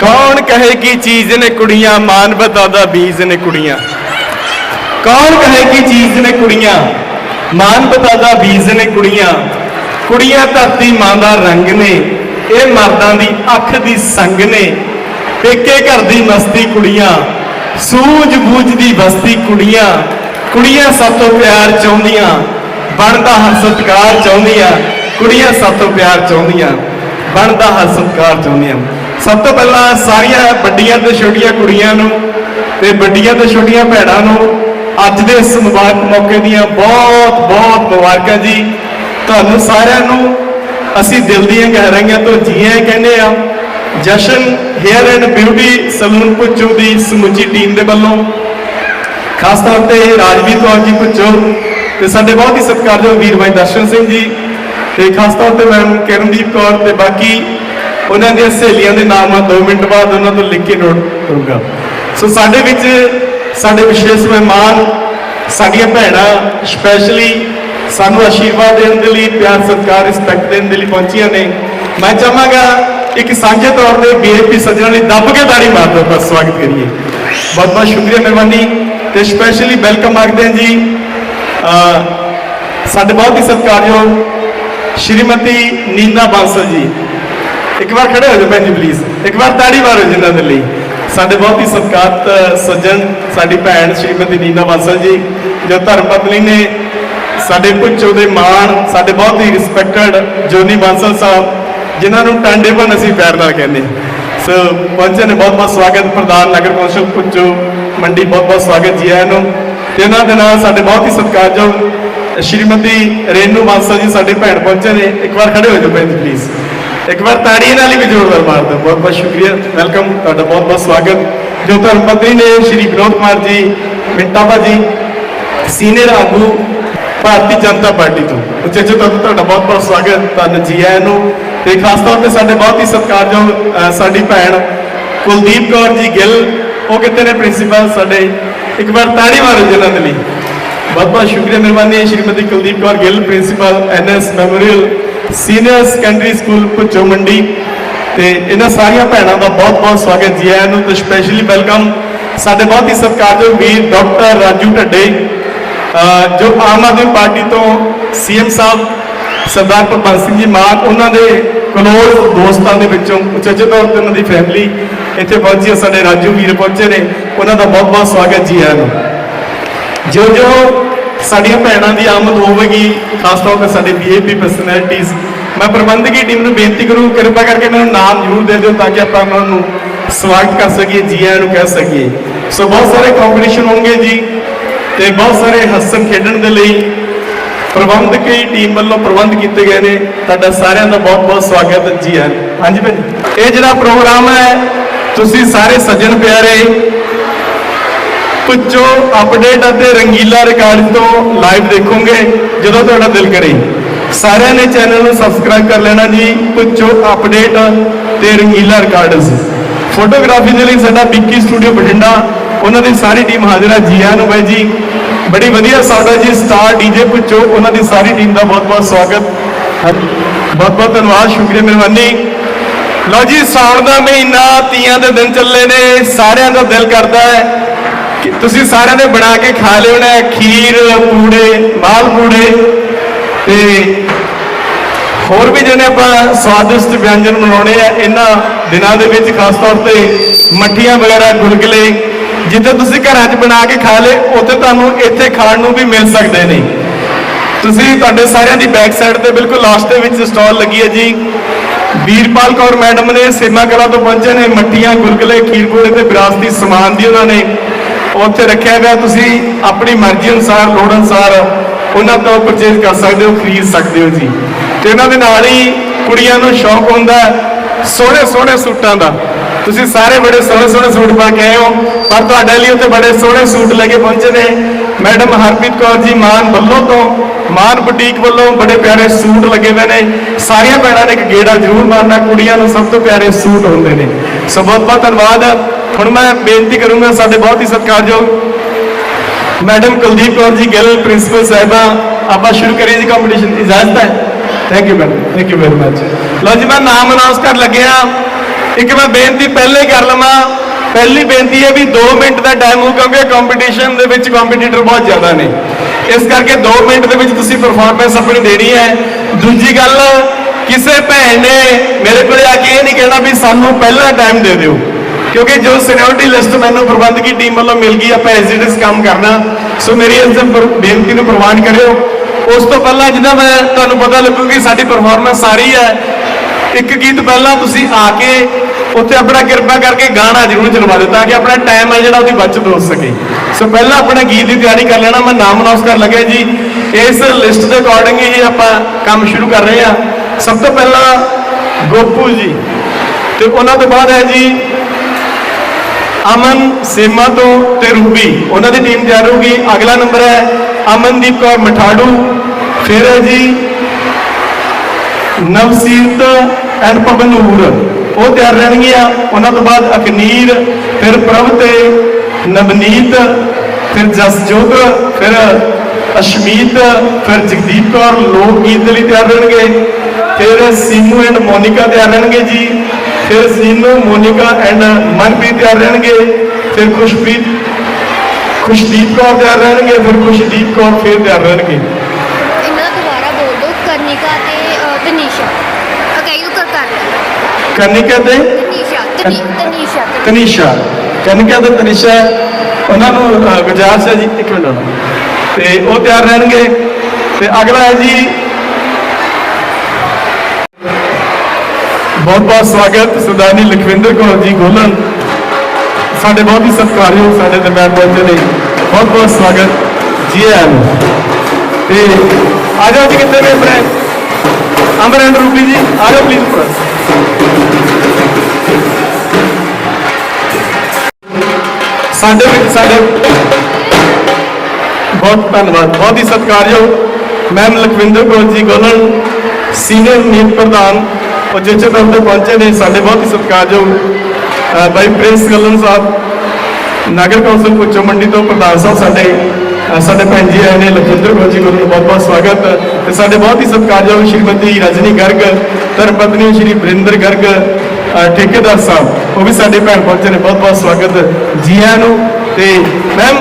ਕੌਣ ਕਹੇ ਕੀ ਚੀਜ਼ ਨੇ ਕੁੜੀਆਂ ਮਾਨਵਤਾ ਦਾ ਬੀਜ ਨੇ ਕੁੜੀਆਂ। ਕੌਣ ਕਹੇ ਕੀ ਚੀਜ਼ ਨੇ ਕੁੜੀਆਂ ਮਾਨਵਤਾ ਦਾ ਬੀਜ ਨੇ ਕੁੜੀਆਂ। ਕੁੜੀਆਂ ਧਰਤੀ ਮਾਂ ਦਾ ਰੰਗ ਨੇ, ਇਹ ਮਰਦਾਂ ਦੀ ਅੱਖ ਦੀ ਸੰਗ ਨੇ। ਪੇਕੇ ਘਰ ਦੀ ਮਸਤੀ ਕੁੜੀਆਂ, ਸੂਝ ਬੂਝ ਦੀ ਬਸਤੀ ਕੁੜੀਆਂ। ਕੁੜੀਆਂ ਸਭ ਤੋਂ ਪਿਆਰ ਚਾਹੁੰਦੀਆਂ, ਬਣਦਾ ਹਰ ਸਤਿਕਾਰ ਚਾਹੁੰਦੀਆਂ। ਕੁੜੀਆਂ ਸਭ ਤੋਂ ਪਿਆਰ ਚਾਹੁੰਦੀਆਂ, ਬਣਦਾ ਹਰ ਸਤਿਕਾਰ ਚਾਹੁੰਦੀਆਂ। ਸਭ ਤੋਂ ਪਹਿਲਾਂ ਸਾਰੀਆਂ ਵੱਡੀਆਂ ਤੇ ਛੋਟੀਆਂ ਕੁੜੀਆਂ ਨੂੰ ਤੇ ਵੱਡੀਆਂ ਤੇ ਛੋਟੀਆਂ ਭੈਣਾਂ ਨੂੰ ਅੱਜ ਦੇ ਇਸ ਮੁਬਾਰਕ ਮੌਕੇ ਦੀਆਂ ਬਹੁਤ ਬਹੁਤ ਮੁਬਾਰਕਾਂ ਜੀ। ਤੁਹਾਨੂੰ ਸਾਰਿਆਂ ਨੂੰ ਅਸੀਂ ਦਿਲ ਦੀਆਂ ਗਹਿਰਾਈਆਂ ਤੋਂ ਜੀਆਂ ਕਹਿੰਦੇ ਆ Jashan hair and beauty salon Pucho ਦੀ ਸਮੁੱਚੀ ਟੀਮ ਦੇ ਵੱਲੋਂ। ਖਾਸ ਤੌਰ ਤੇ ਰਾਜਵੀਰ ਕੌਰ ਜੀ ਪੁੱਚੋ ਤੇ ਸਾਡੇ ਬਹੁਤ ਹੀ ਸਤਿਕਾਰਯੋਗ ਵੀਰ ਭਾਈ ਦਰਸ਼ਨ ਸਿੰਘ ਜੀ ਤੇ ਖਾਸ ਤੌਰ ਤੇ ਮੈਮ ਕਿਰਨਦੀਪ ਕੌਰ ਤੇ ਬਾਕੀ ਉਹਨਾਂ ਦੀਆਂ ਸਹੇਲੀਆਂ ਦੇ ਨਾਮ ਆ 2 ਮਿੰਟ ਬਾਅਦ ਉਹਨਾਂ ਤੋਂ ਲਿਖ ਕੇ ਨੋਟ ਕਰੂੰਗਾ। ਸੋ ਸਾਡੇ ਵਿੱਚ ਸਾਡੇ ਵਿਸ਼ੇਸ਼ ਮਹਿਮਾਨ, ਸਾਡੀਆਂ ਭੈਣਾਂ ਸਪੈਸ਼ਲੀ ਸਾਨੂੰ ਆਸ਼ੀਰਵਾਦ ਦੇਣ ਦੇ ਲਈ, ਪਿਆਰ ਸਤਿਕਾਰ ਰਿਸਪੈਕਟ ਦੇਣ ਦੇ ਲਈ ਪਹੁੰਚੀਆਂ ਨੇ। ਮੈਂ ਚਾਹਾਂਗਾ ਇੱਕ ਸਾਂਝੇ ਤੌਰ ਤੇ ਬੀਏਪੀ ਸੱਜਣਾਂ ਲਈ ਦੱਬ ਕੇ ਤਾੜੀ ਮਾਰ ਦਿਓ, ਬਸ ਸਵਾਗਤ ਕਰੀਏ। ਬਹੁਤ ਬਹੁਤ ਸ਼ੁਕਰੀਆ ਮਿਹਰਬਾਨੀ ਤੇ ਸਪੈਸ਼ਲੀ ਵੈਲਕਮ ਆਖਦੇ ਹਾਂ ਜੀ ਸਾਡੇ ਬਹੁਤ ਹੀ ਸਤਿਕਾਰਯੋਗ ਸ਼੍ਰੀਮਤੀ ਨੀਨਾ ਬਾਂਸਲ ਜੀ। ਇੱਕ ਵਾਰ ਖੜੇ ਹੋ ਜਾਓ ਭੈਣ ਜੀ ਪਲੀਜ਼ ਇੱਕ ਵਾਰ ਤਾੜੀ ਮਾਰੋ ਜਿਨ੍ਹਾਂ ਦੇ ਲਈ। ਸਾਡੇ ਬਹੁਤ ਹੀ ਸਤਿਕਾਰਤ ਸੱਜਣ, ਸਾਡੀ ਭੈਣ ਸ਼੍ਰੀਮਤੀ ਨੀਨਾ ਬਾਂਸਲ ਜੀ, ਜੋ ਧਰਮ ਪਤਨੀ ਨੇ ਸਾਡੇ ਪੁੱਛੋ ਦੇ ਮਾਣ, ਸਾਡੇ ਬਹੁਤ ਹੀ ਰਿਸਪੈਕਟਡ ਜੋਨੀ ਬਾਂਸਲ ਸਾਹਿਬ, ਜਿਨ੍ਹਾਂ ਨੂੰ ਟਾਂਡੇਬਨ ਅਸੀਂ ਪਿਆਰ ਨਾਲ ਕਹਿੰਦੇ ਸੋ ਪਹੁੰਚੇ ਨੇ ਬਹੁਤ ਬਹੁਤ ਸਵਾਗਤ, ਪ੍ਰਧਾਨ ਨਗਰ ਕੌਂਸਲ ਪੁੱਛੋ, ਮੰਡੀ ਬਹੁਤ ਬਹੁਤ ਸਵਾਗਤ ਜੀ ਆਇਆਂ ਨੂੰ। ਤੇ ਇਹਨਾਂ ਦੇ ਨਾਲ ਸਾਡੇ ਬਹੁਤ ਹੀ ਸਤਿਕਾਰਯੋਗ ਸ਼੍ਰੀਮਤੀ ਰੇਨੂ ਬਾਂਸਲ ਜੀ, ਸਾਡੇ ਭੈਣ ਪਹੁੰਚੇ ਨੇ। ਇੱਕ ਵਾਰ ਖੜੇ ਹੋ ਜਾਓ ਭੈਣ ਜੀ ਪਲੀਜ਼ ਇੱਕ ਵਾਰ ਤਾੜੀ ਨਾਲ ਹੀ ਵੀ ਜ਼ੋਰਦਾਰ ਮਾਰ ਦਿਓ ਬਹੁਤ ਬਹੁਤ ਸ਼ੁਕਰੀਆ। ਵੈਲਕਮ ਤੁਹਾਡਾ ਬਹੁਤ ਬਹੁਤ ਸਵਾਗਤ। ਜੋ ਧਰਮ ਪਤਨੀ ਨੇ, ਸ਼੍ਰੀ ਵਿਨੋਦ ਕੁਮਾਰ ਜੀ, ਮਿੰਟਾ ਭਾਜੀ, ਸੀਨੀਅਰ ਆਗੂ ਭਾਰਤੀ ਜਨਤਾ ਪਾਰਟੀ ਤੋਂ। ਉੱਚੇ ਉੱਚੇ ਤੌਰ ਤੇ ਤੁਹਾਡਾ ਬਹੁਤ ਬਹੁਤ ਸਵਾਗਤ। ਤੁਹਾਨੂੰ ਜੀ ਆਇਆਂ ਨੂੰ। ਤੇ ਖਾਸ ਤੌਰ ਤੇ ਸਾਡੇ ਬਹੁਤ ਹੀ ਸਤਿਕਾਰਯੋਗ ਸਾਡੀ ਭੈਣ ਕੁਲਦੀਪ ਕੌਰ ਜੀ ਗਿੱਲ। ਉਹ ਕਿਤੇ ਨੇ, ਪ੍ਰਿੰਸੀਪਲ ਸਾਡੇ? ਇੱਕ ਵਾਰ ਤਾੜੀ ਮਾਰੋ ਜਿਨ੍ਹਾਂ ਦੇ ਲਈ। ਬਹੁਤ ਬਹੁਤ ਸ਼ੁਕਰੀਆ, ਮਿਹਰਬਾਨੀ। ਹੈ Shrimati Kuldeep Kaur Gill, principal NS memorial senior secondary school Pucho Mandi ਤੇ ਇਹਨਾਂ ਸਾਰੀਆਂ ਭੈਣਾਂ ਦਾ ਬਹੁਤ ਬਹੁਤ ਸਵਾਗਤ ਜੀ। ਆਇਆਂ ਨੂੰ ਤੇ ਸਪੈਸ਼ਲੀ ਵੈਲਕਮ ਸਾਡੇ ਬਹੁਤ ਹੀ ਸਤਿਕਾਰਯੋਗ ਵੀਰ ਡਾਕਟਰ ਰਾਜੂ ਢੱਡੇ ਜੋ ਆਮ ਆਦਮੀ ਪਾਰਟੀ ਤੋਂ ਸੀਐਮ ਸਾਹਿਬ ਸਰਦਾਰ ਭਗਵੰਤ ਸਿੰਘ ਜੀ ਮਾਨ, ਉਹਨਾਂ ਦੇ ਕਲੋਜ਼ ਦੋਸਤਾਂ ਦੇ ਵਿੱਚੋਂ ਉਚੇਚੇ ਤੌਰ ਤੇ ਉਹਨਾਂ ਦੀ ਫੈਮਿਲੀ ਇੱਥੇ ਪਹੁੰਚੀ ਹੈ, ਸਾਡੇ ਰਾਜੂ ਵੀਰ ਪਹੁੰਚੇ ਨੇ। ਉਹਨਾਂ ਦਾ ਬਹੁਤ ਬਹੁਤ ਸਵਾਗਤ ਜੀ ਆਇਆਂ ਨੂੰ। ਜੋ ਜੋ ਸਾਡੀਆਂ ਭੈਣਾਂ ਦੀ ਆਮਦ ਹੋਵੇਗੀ, ਖਾਸ ਤੌਰ ਤੇ ਸਾਡੇ ਵੀਆਈਪੀ ਪਰਸਨੈਲਿਟੀਜ਼ ਮੈਂ ਪ੍ਰਬੰਧਕੀ ਟੀਮ ਨੂੰ ਬੇਨਤੀ ਕਰੂੰ, ਕਿਰਪਾ ਕਰਕੇ ਮੈਨੂੰ ਨਾਮ ਜ਼ਰੂਰ ਦੇ ਦਿਓ ਤਾਂ ਕਿ ਆਪਾਂ ਉਹਨਾਂ ਨੂੰ ਸਵਾਗਤ ਕਰ ਸਕੀਏ ਜੀ ਆਇਆਂ ਨੂੰ ਕਹਿ ਸਕੀਏ। ਸੋ ਬਹੁਤ ਸਾਰੇ ਕੰਪੀਟੀਸ਼ਨ ਹੋਣਗੇ ਜੀ ਤੇ ਬਹੁਤ ਸਾਰੇ ਹੱਸਣ ਖੇਡਣ ਦੇ ਲਈ ਪ੍ਰਬੰਧਕੀ ਟੀਮ ਵੱਲੋਂ ਪ੍ਰਬੰਧ ਕੀਤੇ ਗਏ ਨੇ। ਤੁਹਾਡਾ ਸਾਰਿਆਂ ਦਾ ਬਹੁਤ ਬਹੁਤ ਸਵਾਗਤ ਜੀ ਆਇਆਂ ਹਾਂਜੀ ਭੈਣ ਇਹ ਜਿਹੜਾ ਪ੍ਰੋਗਰਾਮ ਹੈ, ਤੁਸੀਂ ਸਾਰੇ ਸੱਜਣ ਪਿਆਰੇ ਪੁੱਛੋ ਅਪਡੇਟ ਅਤੇ ਰੰਗੀਲਾ ਰਿਕਾਰਡ ਤੋਂ ਲਾਈਵ ਦੇਖੋਗੇ, ਜਦੋਂ ਤੁਹਾਡਾ ਦਿਲ ਕਰੇ। ਸਾਰਿਆਂ ਨੇ ਚੈਨਲ ਨੂੰ ਸਬਸਕ੍ਰਾਈਬ ਕਰ ਲੈਣਾ ਜੀ। ਪੁੱਛੋ ਅਪਡੇਟ ਤੇ ਰੰਗੀਲਾ ਰਿਕਾਰਡਸ ਫੋਟੋਗ੍ਰਾਫੀ ਦੇ ਲਈ ਸਾਡਾ ਵਿੱਕੀ ਸਟੂਡੀਓ ਬਠਿੰਡਾ, ਉਹਨਾਂ ਦੀ ਸਾਰੀ ਟੀਮ ਹਾਜ਼ਰ ਹੈ ਜੀ ਆਇਆਂ ਨੂੰ ਬਾਈ ਜੀ। ਬੜੀ ਵਧੀਆ ਸਾਡਾ ਜੀ ਸਟਾਰ ਡੀਜੇ ਪੁੱਛੋ, ਉਹਨਾਂ ਦੀ ਸਾਰੀ ਟੀਮ ਦਾ ਬਹੁਤ ਬਹੁਤ ਸਵਾਗਤ। ਬਹੁਤ ਬਹੁਤ ਧੰਨਵਾਦ, ਸ਼ੁਕਰੀਆ ਮਿਹਰਬਾਨੀ। ਲਓ ਜੀ ਸਾਉਣ ਦਾ ਮਹੀਨਾ, ਤੀਆਂ ਦੇ ਦਿਨ ਚੱਲੇ ਨੇ, ਸਾਰਿਆਂ ਦਾ ਦਿਲ ਕਰਦਾ ਹੈ। ਕਿ ਤੁਸੀਂ ਸਾਰਿਆਂ ਨੇ ਬਣਾ ਕੇ ਖਾ ਲਿਓਣਾ ਹੈ ਖੀਰ, ਪੂੜੇ, ਮਾਲ ਪੂੜੇ। ਤੇ ਹੋਰ ਵੀ ਜਿਹੜੇ ਆਪਾਂ ਸਵਾਦਿਸ਼ਟ ਵਿਅੰਜਨ ਬਣਾਉਣੇ ਆ, ਇਹਨਾਂ ਦਿਨਾਂ ਦੇ ਵਿੱਚ ਖਾਸ ਤੌਰ ਤੇ ਮੱਠੀਆਂ ਵਗੈਰਾ, ਗੁਲਗੁਲੇ ਜਿੱਥੇ ਤੁਸੀਂ ਘਰਾਂ 'ਚ ਬਣਾ ਕੇ ਖਾ ਲੇ ਉੱਥੇ ਤੁਹਾਨੂੰ ਇੱਥੇ ਖਾਣ ਨੂੰ ਵੀ ਮਿਲ ਸਕਦੇ ਨੇ। ਤੁਸੀਂ ਤੁਹਾਡੇ ਸਾਰਿਆਂ ਦੀ ਬੈਕ ਸਾਈਡ ਤੇ ਬਿਲਕੁਲ ਲਾਸਟ ਦੇ ਵਿੱਚ ਸਟਾਲ ਲੱਗੀ ਹੈ ਜੀ। ਵੀਰਪਾਲ ਕੌਰ ਮੈਡਮ ਨੇ ਸੇਮਾ ਕਲਾ ਤੋਂ ਪਹੁੰਚੇ ਨੇ, ਮੱਠੀਆਂ, ਗੁਲਗੁਲੇ ਖੀਰ ਪੂੜੇ ਤੇ ਵਿਰਾਸਤੀ ਸਮਾਨ ਦੀ ਉਹਨਾਂ ਨੇ ਉੱਥੇ ਰੱਖਿਆ ਹੋਇਆ ਤੁਸੀਂ ਆਪਣੀ ਮਰਜ਼ੀ ਅਨੁਸਾਰ, ਲੋੜ ਅਨੁਸਾਰ ਉਹਨਾਂ ਤੋਂ ਪਰਚੇਜ਼ ਕਰ ਸਕਦੇ ਹੋ, ਖਰੀਦ ਸਕਦੇ ਹੋ ਜੀ। ਤੇ ਉਹਨਾਂ ਦੇ ਨਾਲ ਹੀ ਕੁੜੀਆਂ ਨੂੰ ਸ਼ੌਕ ਹੁੰਦਾ ਸੋਹਣੇ ਸੋਹਣੇ ਸੂਟਾਂ ਦਾ। ਤੁਸੀਂ ਸਾਰੇ ਬੜੇ ਸੋਹਣੇ ਸੋਹਣੇ ਸੂਟ ਪਾ ਕੇ ਆਏ ਹੋ, ਪਰ ਤੁਹਾਡੇ ਲਈ ਉੱਥੇ ਬੜੇ ਸੋਹਣੇ ਸੂਟ ਲੈ ਕੇ ਪਹੁੰਚੇ ਨੇ। ਮੈਡਮ ਹਰਪ੍ਰੀਤ ਕੌਰ ਜੀ, ਮਾਨ ਵੱਲੋਂ ਤੋਂ, ਮਾਨ ਬੁਟੀਕ ਵੱਲੋਂ ਬੜੇ ਪਿਆਰੇ ਸੂਟ ਲੱਗੇ ਹੋਏ ਨੇ। ਸਾਰੀਆਂ ਭੈਣਾਂ ਨੇ ਇੱਕ ਗੇੜਾ ਜ਼ਰੂਰ ਮਾਰਨਾ, ਕੁੜੀਆਂ ਨੂੰ ਸਭ ਤੋਂ ਪਿਆਰੇ ਸੂਟ ਹੁੰਦੇ ਨੇ। ਸੋ ਬਹੁਤ ਬਹੁਤ ਧੰਨਵਾਦ। ਹੁਣ ਮੈਂ ਬੇਨਤੀ ਕਰੂੰਗਾ ਸਾਡੇ ਬਹੁਤ ਹੀ ਸਤਿਕਾਰਯੋਗ ਮੈਡਮ ਕੁਲਦੀਪ ਕੌਰ ਜੀ ਗਿੱਲ, ਪ੍ਰਿੰਸੀਪਲ ਸਾਹਿਬਾ, ਆਪਾਂ ਸ਼ੁਰੂ ਕਰੀਏ ਜੀ ਕੰਪੀਟੀਸ਼ਨ ਇਜਾਜ਼ਤ ਹੈ? Thank you madam thank you very much ਲਓ ਜੀ, ਮੈਂ ਨਾਮ ਅਨਾਉਂਸ ਕਰਨ ਲੱਗਿਆ। ਇੱਕ ਮੈਂ ਬੇਨਤੀ ਪਹਿਲੇ ਹੀ ਕਰ ਲਵਾਂ। ਪਹਿਲੀ ਬੇਨਤੀ ਹੈ ਵੀ 2 ਮਿੰਟ ਦਾ ਟਾਈਮ ਹੋ ਕਿਉਂਕਿ ਕੰਪੀਟੀਸ਼ਨ ਦੇ ਵਿੱਚ ਕੰਪੀਟੀਟਰ ਬਹੁਤ ਜ਼ਿਆਦਾ ਨੇ। ਇਸ ਕਰਕੇ 2 ਮਿੰਟ ਦੇ ਵਿੱਚ ਤੁਸੀਂ ਪਰਫਾਰਮੈਂਸ ਆਪਣੀ ਦੇਣੀ ਹੈ। ਦੂਜੀ ਗੱਲ, ਕਿਸੇ ਭੈਣ ਨੇ ਮੇਰੇ ਕੋਲੇ ਆ ਕੇ ਇਹ ਨਹੀਂ ਕਹਿਣਾ ਵੀ ਸਾਨੂੰ ਪਹਿਲਾਂ ਟਾਈਮ ਦੇ ਦਿਓ। ਕਿਉਂਕਿ ਜੋ ਸੀਨੀਅਰਿਟੀ ਲਿਸਟ ਮੈਨੂੰ ਪ੍ਰਬੰਧਕੀ ਟੀਮ ਵੱਲੋਂ ਮਿਲ ਗਈ, ਆਪਾਂ ਐਜ਼ ਇਟ ਇਜ਼ ਕੰਮ ਕਰਨਾ। ਸੋ ਮੇਰੀ ਇਸ ਬੇਨਤੀ ਨੂੰ ਪ੍ਰਵਾਨ ਕਰਿਓ। ਉਸ ਤੋਂ ਪਹਿਲਾਂ ਜਿੱਦਾਂ ਮੈਂ ਤੁਹਾਨੂੰ ਪਤਾ ਲੱਗੂਗੀ, ਸਾਡੀ ਪਰਫਾਰਮੈਂਸ ਸਾਰੀ ਹੈ। ਇੱਕ ਗੀਤ ਪਹਿਲਾਂ ਤੁਸੀਂ ਆ ਕੇ ਉੱਥੇ ਆਪਣਾ ਕਿਰਪਾ ਕਰਕੇ ਗਾਣਾ ਜ਼ਰੂਰ ਚਲਵਾ ਦਿਓ ਤਾਂ ਕਿ ਆਪਣਾ ਟਾਈਮ ਹੈ ਜਿਹੜਾ ਉਹਦੀ ਬਚਤ ਹੋ ਸਕੇ। ਸੋ ਪਹਿਲਾਂ ਆਪਣਾ ਗੀਤ ਦੀ ਤਿਆਰੀ ਕਰ ਲੈਣਾ। ਮੈਂ ਨਾਮ ਅਨਾਉਂਸ ਕਰਨ ਲੱਗਿਆ ਜੀ। ਇਸ ਲਿਸਟ ਦੇ ਅਕੋਰਡਿੰਗ ਹੀ ਆਪਾਂ ਕੰਮ ਸ਼ੁਰੂ ਕਰ ਰਹੇ ਹਾਂ। ਸਭ ਤੋਂ ਪਹਿਲਾਂ ਗੋਪੂ ਜੀ। ਤੇ ਉਹਨਾਂ ਤੋਂ ਬਾਅਦ ਹੈ ਜੀ ਅਮਨ ਸੇਮਾ ਤੋਂ ਤੇ ਰੂਬੀ। ਉਹਨਾਂ ਦੀ ਟੀਮ ਤਿਆਰ ਹੋਊਗੀ। ਅਗਲਾ ਨੰਬਰ ਹੈ ਅਮਨਦੀਪ ਕੌਰ ਮਠਾੜੂ। ਫਿਰ ਹੈ ਜੀ ਨਵਸੀਤ ਐਂਡ ਪਵਨੂਰ ਉਹ ਤਿਆਰ ਰਹਿਣਗੀਆਂ। ਉਹਨਾਂ ਤੋਂ ਬਾਅਦ ਅਕਨੀਰ ਫਿਰ ਪ੍ਰਭ ਤੇ ਨਵਨੀਤ, ਫਿਰ ਜਸਜੋਤ, ਫਿਰ ਅਸ਼ਮੀਤ, ਫਿਰ ਜਗਦੀਪ ਕੌਰ। ਲੋਕ ਗੀਤ ਦੇ ਲਈ ਤਿਆਰ ਰਹਿਣਗੇ। ਫਿਰ ਸੀਮੂ ਐਂਡ ਮੋਨਿਕਾ ਤਿਆਰ ਰਹਿਣਗੇ ਜੀ। ਫਿਰ ਸੀਨੂ ਮੋਨਿਕਾ ਐਂਡ ਮਨਪ੍ਰੀਤ ਤਿਆਰ ਰਹਿਣਗੇ ਫਿਰ ਖੁਸ਼ਪ੍ਰੀਤ ਖੁਸ਼ਦੀਪ ਕੌਰ ਤਿਆਰ ਰਹਿਣਗੇ ਫਿਰ ਖੁਸ਼ਦੀਪ ਕੌਰ ਫਿਰ ਤਿਆਰ ਰਹਿਣਗੇ। ਇਹਨਾਂ ਦੁਬਾਰਾ ਬੋਲ ਦਿਓ ਕਰਨਿਕਾ ਤੇ ਅ, ਤਨੀਸ਼ਾ। ਅਕਾਈ ਨੂੰ ਕਰ ਕਰ ਕਨਿਕਾ ਤੇ? ਤਨੀਸ਼ਾ ਤਨੀ ਤਨੀਸ਼ਾ ਤਨੀ- ਤਨੀਸ਼ਾ। ਕਨਿਕਾ ਤੇ ਤਨੀਸ਼ਾ ਉਹਨਾਂ ਨੂੰ ਗੁਜਾਰਿਸ਼ ਹੈ ਜੀ ਇੱਕ ਮਿੰਟ। ਤੇ ਉਹ ਤਿਆਰ ਰਹਿਣਗੇ। ਤੇ ਅਗਲਾ ਹੈ ਜੀ ਬਹੁਤ ਬਹੁਤ ਸਵਾਗਤ ਸਰਦਾਰਨੀ ਲਖਵਿੰਦਰ ਕੌਰ ਜੀ ਗੋਲਨ ਸਾਡੇ ਬਹੁਤ ਹੀ ਸਤਿਕਾਰਯੋਗ ਸਾਡੇ ਦਰਮਿਆਨ ਪਹੁੰਚੇ ਨੇ। ਬਹੁਤ ਬਹੁਤ ਸਵਾਗਤ ਜੀ ਆਇਆਂ ਨੂੰ। ਤੇ ਆ ਜਾਓ ਜੀ ਕਿੱਥੇ ਨੇ ਆਪਣੇ? ਅਮਰ ਐਂਡ ਰੂਪੀ ਜੀ, ਆ ਜਾਓ ਪਲੀਜ਼ ਉੱਪਰ। ਸਾਡੇ ਵਿੱਚ ਸਾਡੇ ਬਹੁਤ ਧੰਨਵਾਦ, ਬਹੁਤ ਹੀ ਸਤਿਕਾਰਯੋਗ ਮੈਮ ਲਖਵਿੰਦਰ ਕੌਰ ਜੀ ਗੋਲਨ ਸੀਨੀਅਰ ਨੀਤ ਪ੍ਰਧਾਨ ਉਹ ਜਿੱਥੇ ਤੱਕ ਤੇ ਪਹੁੰਚੇ ਨੇ, ਸਾਡੇ ਬਹੁਤ ਹੀ ਸਤਿਕਾਰਯੋਗ ਬਾਈ ਪ੍ਰਿੰਸ ਗੋਲਨ ਸਾਹਿਬ, ਨਗਰ ਕੌਂਸਲ ਪੁੱਚੋ ਮੰਡੀ ਤੋਂ ਪ੍ਰਧਾਨ ਸਾਹਿਬ ਸਾਡੇ ਸਾਡੇ ਭੈਣ ਜੀ ਆਏ ਨੇ, ਲਖਵਿੰਦਰ ਕੌਰ ਜੀ ਗੋਲਨ ਬਹੁਤ ਬਹੁਤ ਸਵਾਗਤ। ਤੇ ਸਾਡੇ ਬਹੁਤ ਹੀ ਸਤਿਕਾਰਯੋਗ ਸ਼੍ਰੀਮਤੀ ਰਜਨੀ ਗਰਗ, ਧਰਮਪਤਨੀ ਸ਼੍ਰੀ ਬਰਿੰਦਰ ਗਰਗ ਠੇਕੇਦਾਰ ਸਾਹਿਬ, ਉਹ ਵੀ ਸਾਡੇ ਭੈਣ ਪਹੁੰਚੇ ਨੇ, ਬਹੁਤ ਬਹੁਤ ਸਵਾਗਤ ਜੀ ਆਇਆਂ ਨੂੰ। ਤੇ ਮੈਮ